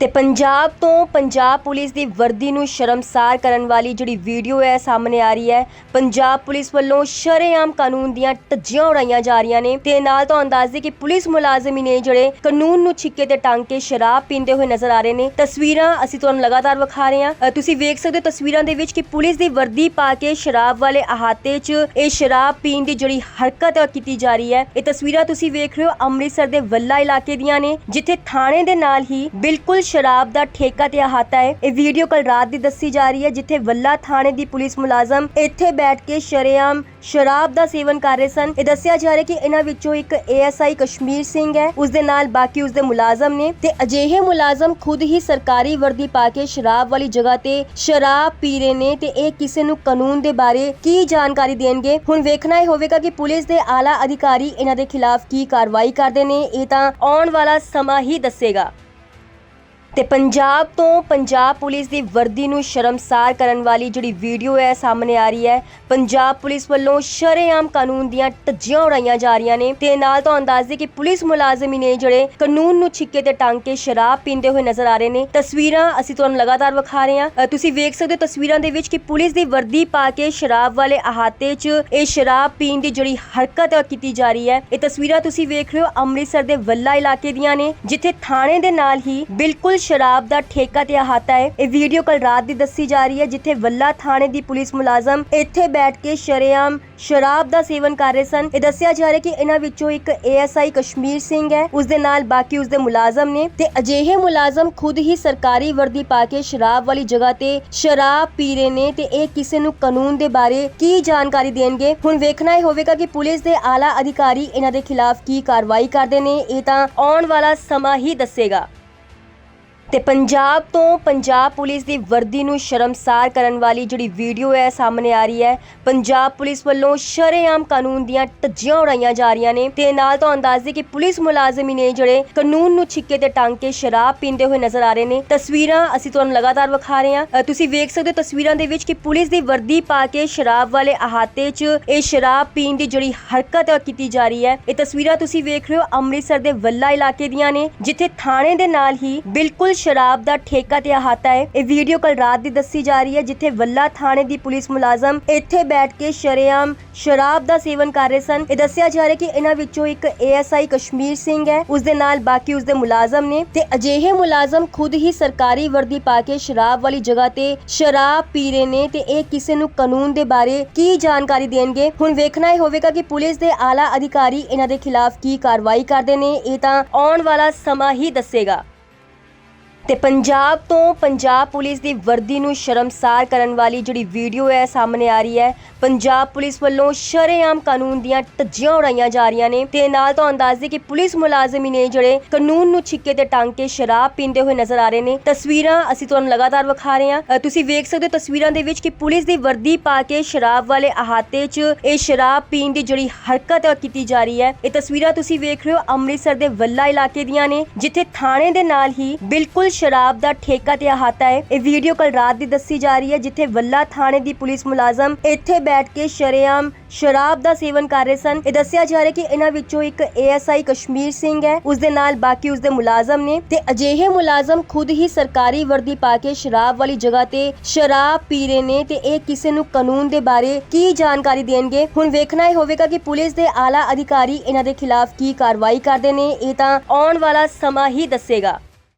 ਤੇ ਪੰਜਾਬ ਤੋਂ ਪੰਜਾਬ ਪੁਲਿਸ ਦੀ ਵਰਦੀ ਨੂੰ ਸ਼ਰਮਸਾਰ ਕਰਨ ਵਾਲੀ ਜਿਹੜੀ ਵੀਡੀਓ ਹੈ ਸਾਹਮਣੇ ਆ ਰਹੀ ਹੈ। ਪੰਜਾਬ ਪੁਲਿਸ ਵੱਲੋਂ ਸ਼ਰੇਆਮ ਕਾਨੂੰਨ ਦੀਆਂ ਧੱਜੀਆਂ ਉਡਾਈਆਂ ਜਾ ਰਹੀਆਂ ਨੇ ਤੇ ਨਾਲ ਤੋਂ ਅੰਦਾਜ਼ੇ ਕਿ ਪੁਲਿਸ ਮੁਲਾਜ਼ਮ ਹੀ ਨੇ ਜਿਹੜੇ ਕਾਨੂੰਨ ਨੂੰ ਛਿੱਕੇ ਤੇ ਟੰਗ ਕੇ ਸ਼ਰਾਬ ਪੀਂਦੇ ਹੋਏ ਨਜ਼ਰ ਆ ਰਹੇ ਨੇ। ਤਸਵੀਰਾਂ ਅਸੀਂ ਤੁਹਾਨੂੰ ਲਗਾਤਾਰ ਵਿਖਾ ਰਹੇ ਹਾਂ। ਤੁਸੀਂ ਵੇਖ ਸਕਦੇ ਹੋ ਤਸਵੀਰਾਂ ਦੇ ਵਿੱਚ ਕਿ ਪੁਲਿਸ ਦੀ ਵਰਦੀ ਪਾ ਕੇ ਸ਼ਰਾਬ ਵਾਲੇ ਅਹਾਤੇ 'ਚ ਇਹ ਸ਼ਰਾਬ ਪੀਣ ਦੀ ਜਿਹੜੀ ਹਰਕਤ ਕੀਤੀ ਜਾ ਰਹੀ ਹੈ। ਇਹ ਤਸਵੀਰਾਂ ਤੁਸੀਂ ਵੇਖ ਰਹੇ ਹੋ ਅੰਮ੍ਰਿਤਸਰ ਦੇ ਵੱਲਾ ਇਲਾਕੇ ਦੀਆਂ ਨੇ, ਜਿੱਥੇ ਥਾਣੇ ਦੇ ਨਾਲ ਹੀ ਬਿਲਕੁਲ ਸ਼ਰਾਬ ਦਾ ਠੇਕਾ ਤੇ ਅਹਾਤਾ ਹੈ। ਇਹ ਵੀਡੀਓ ਕੱਲ ਰਾਤ ਦੀ ਦੱਸੀ ਜਾ ਰਹੀ ਹੈ, ਜਿੱਥੇ ਵੱਲਾ ਥਾਣੇ ਦੀ ਪੁਲਿਸ ਮੁਲਾਜ਼ਮ ਇੱਥੇ ਬੈਠ ਕੇ ਸ਼ਰੇਆਮ ਸ਼ਰਾਬ ਦਾ ਸੇਵਨ ਕਰ ਰਹੇ ਸਨ। ਇਹ ਦੱਸਿਆ ਜਾ ਰਿਹਾ ਕਿ ਇਹਨਾਂ ਵਿੱਚੋਂ ਇੱਕ ਏਐਸਆਈ ਕਸ਼ਮੀਰ ਸਿੰਘ ਹੈ। ਉਸ ਦੇ ਨਾਲ ਬਾਕੀ ਉਸ ਦੇ ਮੁਲਾਜ਼ਮ ਨੇ ਤੇ ਅਜਿਹੇ ਮੁਲਾਜ਼ਮ ਖੁਦ ਹੀ ਸਰਕਾਰੀ ਵਰਦੀ ਪਾ ਕੇ ਸ਼ਰਾਬ ਵਾਲੀ ਜਗ੍ਹਾ ਤੇ ਸ਼ਰਾਬ ਪੀ ਰਹੇ ਨੇ ਤੇ ਇਹ ਕਿਸੇ ਨੂੰ ਕਾਨੂੰਨ ਦੇ ਬਾਰੇ ਕੀ ਜਾਣਕਾਰੀ ਦੇਣਗੇ? ਹੁਣ ਵੇਖਣਾ ਇਹ ਹੋਵੇਗਾ ਕਿ ਪੁਲਿਸ ਦੇ ਆਲਾ ਅਧਿਕਾਰੀ ਇਹਨਾਂ ਦੇ ਖਿਲਾਫ ਕੀ ਕਾਰਵਾਈ ਕਰਦੇ ਨੇ। ਇਹ ਤਾਂ ਆਉਣ ਵਾਲਾ ਸਮਾਂ ਹੀ ਦੱਸੇਗਾ। ਤੇ ਪੰਜਾਬ ਤੋਂ ਪੰਜਾਬ ਪੁਲਿਸ ਦੀ ਵਰਦੀ ਨੂੰ ਸ਼ਰਮਸਾਰ ਕਰਨ ਵਾਲੀ ਜਿਹੜੀ ਵੀਡੀਓ ਹੈ ਸਾਹਮਣੇ ਆ ਰਹੀ ਹੈ। ਪੰਜਾਬ ਪੁਲਿਸ ਵੱਲੋਂ ਸ਼ਰੇਆਮ ਕਾਨੂੰਨ ਦੀਆਂ ਧੱਜੀਆਂ ਉਡਾਈਆਂ ਜਾ ਰਹੀਆਂ ਨੇ ਤੇ ਨਾਲ ਤੋਂ ਅੰਦਾਜ਼ੇ ਕਿ ਪੁਲਿਸ ਮੁਲਾਜ਼ਮ ਹੀ ਨੇ ਜਿਹੜੇ ਕਾਨੂੰਨ ਨੂੰ ਛਿੱਕੇ ਤੇ ਟੰਗ ਕੇ ਸ਼ਰਾਬ ਪੀਂਦੇ ਹੋਏ ਨਜ਼ਰ ਆ ਰਹੇ ਨੇ। ਤਸਵੀਰਾਂ ਅਸੀਂ ਤੁਹਾਨੂੰ ਲਗਾਤਾਰ ਵਿਖਾ ਰਹੇ ਹਾਂ। ਤੁਸੀਂ ਵੇਖ ਸਕਦੇ ਹੋ ਤਸਵੀਰਾਂ ਦੇ ਵਿੱਚ ਕਿ ਪੁਲਿਸ ਦੀ ਵਰਦੀ ਪਾ ਕੇ ਸ਼ਰਾਬ ਵਾਲੇ ਅਹਾਤੇ 'ਚ ਇਹ ਸ਼ਰਾਬ ਪੀਣ ਦੀ ਜਿਹੜੀ ਹਰਕਤ ਕੀਤੀ ਜਾ ਰਹੀ ਹੈ। ਇਹ ਤਸਵੀਰਾਂ ਤੁਸੀਂ ਵੇਖ ਰਹੇ ਹੋ ਅੰਮ੍ਰਿਤਸਰ ਦੇ ਵੱਲਾ ਇਲਾਕੇ ਦੀਆਂ ਨੇ, ਜਿੱਥੇ ਥਾਣੇ ਦੇ ਨਾਲ ਹੀ ਬਿਲਕੁਲ ਸ਼ਰਾਬ ਦਾ ਠੇਕਾ ਤੇ ਅਹਾਤਾ ਹੈ। ਇਹ ਵੀਡੀਓ ਕੱਲ ਰਾਤ ਦੀ ਦੱਸੀ ਜਾ ਰਹੀ ਹੈ, ਜਿੱਥੇ ਵੱਲਾ ਥਾਣੇ ਦੀ ਪੁਲਿਸ ਮੁਲਾਜ਼ਮ ਇੱਥੇ ਬੈਠ ਕੇ ਸ਼ਰੇਆਮ ਸ਼ਰਾਬ ਦਾ ਸੇਵਨ ਕਰ ਰਹੇ ਸਨ। ਇਹ ਦੱਸਿਆ ਜਾ ਰਿਹਾ ਕਿ ਇਹਨਾਂ ਵਿੱਚੋਂ ਇੱਕ ਏਐਸਆਈ ਕਸ਼ਮੀਰ ਸਿੰਘ ਹੈ। ਉਸ ਦੇ ਨਾਲ ਬਾਕੀ ਉਸ ਦੇ ਮੁਲਾਜ਼ਮ ਨੇ ਤੇ ਅਜਿਹੇ ਮੁਲਾਜ਼ਮ ਖੁਦ ਹੀ ਸਰਕਾਰੀ ਵਰਦੀ ਪਾ ਕੇ ਸ਼ਰਾਬ ਵਾਲੀ ਜਗ੍ਹਾ ਤੇ ਸ਼ਰਾਬ ਪੀ ਰਹੇ ਨੇ ਤੇ ਇਹ ਕਿਸੇ ਨੂੰ ਕਾਨੂੰਨ ਦੇ ਬਾਰੇ ਕੀ ਜਾਣਕਾਰੀ ਦੇਣਗੇ? ਹੁਣ ਵੇਖਣਾ ਇਹ ਹੋਵੇਗਾ ਕਿ ਪੁਲਿਸ ਦੇ ਆਲਾ ਅਧਿਕਾਰੀ ਇਹਨਾਂ ਦੇ ਖਿਲਾਫ ਕੀ ਕਾਰਵਾਈ ਕਰਦੇ ਨੇ। ਇਹ ਤਾਂ ਆਉਣ ਵਾਲਾ ਸਮਾਂ ਹੀ ਦੱਸੇਗਾ। ਤੇ ਪੰਜਾਬ ਤੋਂ ਪੰਜਾਬ ਪੁਲਿਸ ਦੀ ਵਰਦੀ ਨੂੰ ਸ਼ਰਮਸਾਰ ਕਰਨ ਵਾਲੀ ਜਿਹੜੀ ਵੀਡੀਓ ਹੈ ਸਾਹਮਣੇ ਆ ਰਹੀ ਹੈ। ਪੰਜਾਬ ਪੁਲਿਸ ਵੱਲੋਂ ਸ਼ਰੇਆਮ ਕਾਨੂੰਨ ਦੀਆਂ ਧੱਜੀਆਂ ਉਡਾਈਆਂ ਜਾ ਰਹੀਆਂ ਨੇ ਤੇ ਨਾਲ ਤੋਂ ਅੰਦਾਜ਼ੇ ਕਿ ਪੁਲਿਸ ਮੁਲਾਜ਼ਮ ਹੀ ਨੇ ਜਿਹੜੇ ਕਾਨੂੰਨ ਨੂੰ ਛਿੱਕੇ ਤੇ ਟੰਗ ਕੇ ਸ਼ਰਾਬ ਪੀਂਦੇ ਹੋਏ ਨਜ਼ਰ ਆ ਰਹੇ ਨੇ। ਤਸਵੀਰਾਂ ਅਸੀਂ ਤੁਹਾਨੂੰ ਲਗਾਤਾਰ ਵਿਖਾ ਰਹੇ ਹਾਂ। ਤੁਸੀਂ ਵੇਖ ਸਕਦੇ ਹੋ ਤਸਵੀਰਾਂ ਦੇ ਵਿੱਚ ਕਿ ਪੁਲਿਸ ਦੀ ਵਰਦੀ ਪਾ ਕੇ ਸ਼ਰਾਬ ਵਾਲੇ ਅਹਾਤੇ 'ਚ ਇਹ ਸ਼ਰਾਬ ਪੀਣ ਦੀ ਜਿਹੜੀ ਹਰਕਤ ਕੀਤੀ ਜਾ ਰਹੀ ਹੈ। ਇਹ ਤਸਵੀਰਾਂ ਤੁਸੀਂ ਵੇਖ ਰਹੇ ਹੋ ਅੰਮ੍ਰਿਤਸਰ ਦੇ ਵੱਲਾ ਇਲਾਕੇ ਦੀਆਂ ਨੇ, ਜਿੱਥੇ ਥਾਣੇ ਦੇ ਨਾਲ ਹੀ ਬਿਲਕੁਲ ਸ਼ਰਾਬ ਦਾ ਠੇਕਾ ਤੇ ਅਹਾਤਾ ਹੈ। ਇਹ ਵੀਡੀਓ ਕੱਲ ਰਾਤ ਦੀ ਦੱਸੀ ਜਾ ਰਹੀ ਹੈ, ਜਿੱਥੇ ਵੱਲਾ ਥਾਣੇ ਦੀ ਪੁਲਿਸ ਮੁਲਾਜ਼ਮ ਇੱਥੇ ਬੈਠ ਕੇ ਸ਼ਰੇਆਮ ਸ਼ਰਾਬ ਦਾ ਸੇਵਨ ਕਰ ਰਹੇ ਸਨ। ਇਹ ਦੱਸਿਆ ਜਾ ਰਿਹਾ ਕਿ ਇਹਨਾਂ ਵਿੱਚੋਂ ਇੱਕ ਏਐਸਆਈ ਕਸ਼ਮੀਰ ਸਿੰਘ ਹੈ। ਉਸ ਦੇ ਨਾਲ ਬਾਕੀ ਉਸ ਦੇ ਮੁਲਾਜ਼ਮ ਨੇ ਤੇ ਅਜਿਹੇ ਮੁਲਾਜ਼ਮ ਖੁਦ ਹੀ ਸਰਕਾਰੀ ਵਰਦੀ ਪਾ ਕੇ ਸ਼ਰਾਬ ਵਾਲੀ ਜਗ੍ਹਾ ਤੇ ਸ਼ਰਾਬ ਪੀ ਰਹੇ ਨੇ ਤੇ ਇਹ ਕਿਸੇ ਨੂੰ ਕਾਨੂੰਨ ਦੇ ਬਾਰੇ ਕੀ ਜਾਣਕਾਰੀ ਦੇਣਗੇ? ਹੁਣ ਵੇਖਣਾ ਇਹ ਹੋਵੇਗਾ ਕਿ ਪੁਲਿਸ ਦੇ ਆਲਾ ਅਧਿਕਾਰੀ ਇਹਨਾਂ ਦੇ ਖਿਲਾਫ ਕੀ ਕਾਰਵਾਈ ਕਰਦੇ ਨੇ। ਇਹ ਤਾਂ ਆਉਣ ਵਾਲਾ ਸਮਾਂ ਹੀ ਦੱਸੇਗਾ। ਤੇ ਪੰਜਾਬ ਤੋਂ ਪੰਜਾਬ ਪੁਲਿਸ ਦੀ ਵਰਦੀ ਨੂੰ ਸ਼ਰਮਸਾਰ ਕਰਨ ਵਾਲੀ ਜਿਹੜੀ ਵੀਡੀਓ ਹੈ ਸਾਹਮਣੇ ਆ ਰਹੀ ਹੈ। ਪੰਜਾਬ ਪੁਲਿਸ ਵੱਲੋਂ ਸ਼ਰੇਆਮ ਕਾਨੂੰਨ ਦੀਆਂ ਧੱਜੀਆਂ ਉਡਾਈਆਂ ਜਾ ਰਹੀਆਂ ਨੇ ਤੇ ਨਾਲ ਤੋਂ ਅੰਦਾਜ਼ੇ ਕਿ ਪੁਲਿਸ ਮੁਲਾਜ਼ਮ ਹੀ ਨੇ ਜਿਹੜੇ ਕਾਨੂੰਨ ਨੂੰ ਛਿੱਕੇ ਤੇ ਟੰਗ ਕੇ ਸ਼ਰਾਬ ਪੀਂਦੇ ਹੋਏ ਨਜ਼ਰ ਆ ਰਹੇ ਨੇ। ਤਸਵੀਰਾਂ ਅਸੀਂ ਤੁਹਾਨੂੰ ਲਗਾਤਾਰ ਵਿਖਾ ਰਹੇ ਹਾਂ। ਤੁਸੀਂ ਵੇਖ ਸਕਦੇ ਹੋ ਤਸਵੀਰਾਂ ਦੇ ਵਿੱਚ ਕਿ ਪੁਲਿਸ ਦੀ ਵਰਦੀ ਪਾ ਕੇ ਸ਼ਰਾਬ ਵਾਲੇ ਅਹਾਤੇ 'ਚ ਇਹ ਸ਼ਰਾਬ ਪੀਣ ਦੀ ਜਿਹੜੀ ਹਰਕਤ ਉਹ ਕੀਤੀ ਜਾ ਰਹੀ ਹੈ। ਇਹ ਤਸਵੀਰਾਂ ਤੁਸੀਂ ਵੇਖ ਰਹੇ ਹੋ ਅੰਮ੍ਰਿਤਸਰ ਦੇ ਵੱਲਾ ਇਲਾਕੇ ਦੀਆਂ ਨੇ, ਜਿੱਥੇ ਥਾਣੇ ਦੇ ਨਾਲ ਹੀ ਬਿਲਕੁਲ ਸ਼ਰਾਬ ਦਾ ਠੇਕਾ ਤੇ ਅਹਾਤਾ ਹੈ। ਇਹ ਵੀਡੀਓ ਕੱਲ ਰਾਤ ਦੀ ਦੱਸੀ ਜਾ ਰਹੀ ਹੈ, ਜਿੱਥੇ ਵੱਲਾ ਥਾਣੇ ਦੀ ਪੁਲਿਸ ਮੁਲਾਜ਼ਮ ਇੱਥੇ ਬੈਠ ਕੇ ਸ਼ਰੇਆਮ ਸ਼ਰਾਬ ਦਾ ਸੇਵਨ ਕਰ ਰਹੇ ਸਨ। ਇਹ ਦੱਸਿਆ ਜਾ ਰਿਹਾ ਕਿ ਇਹਨਾਂ ਵਿੱਚੋਂ ਇੱਕ ਏਐਸਆਈ ਕਸ਼ਮੀਰ ਸਿੰਘ ਹੈ। ਉਸ ਦੇ ਨਾਲ ਬਾਕੀ ਉਸ ਦੇ ਮੁਲਾਜ਼ਮ ਨੇ ਤੇ ਅਜਿਹੇ ਮੁਲਾਜ਼ਮ ਖੁਦ ਹੀ ਸਰਕਾਰੀ ਵਰਦੀ ਪਾ ਕੇ ਸ਼ਰਾਬ ਵਾਲੀ ਜਗ੍ਹਾ ਤੇ ਸ਼ਰਾਬ ਪੀ ਰਹੇ ਨੇ ਤੇ ਇਹ ਕਿਸੇ ਨੂੰ ਕਾਨੂੰਨ ਦੇ ਬਾਰੇ ਕੀ ਜਾਣਕਾਰੀ ਦੇਣਗੇ? ਹੁਣ ਵੇਖਣਾ ਇਹ ਹੋਵੇਗਾ ਕਿ ਪੁਲਿਸ ਦੇ ਆਲਾ ਅਧਿਕਾਰੀ ਇਹਨਾਂ ਦੇ ਖਿਲਾਫ ਕੀ ਕਾਰਵਾਈ ਕਰਦੇ ਨੇ। ਇਹ ਤਾਂ ਆਉਣ ਵਾਲਾ ਸਮਾਂ ਹੀ ਦੱਸੇਗਾ।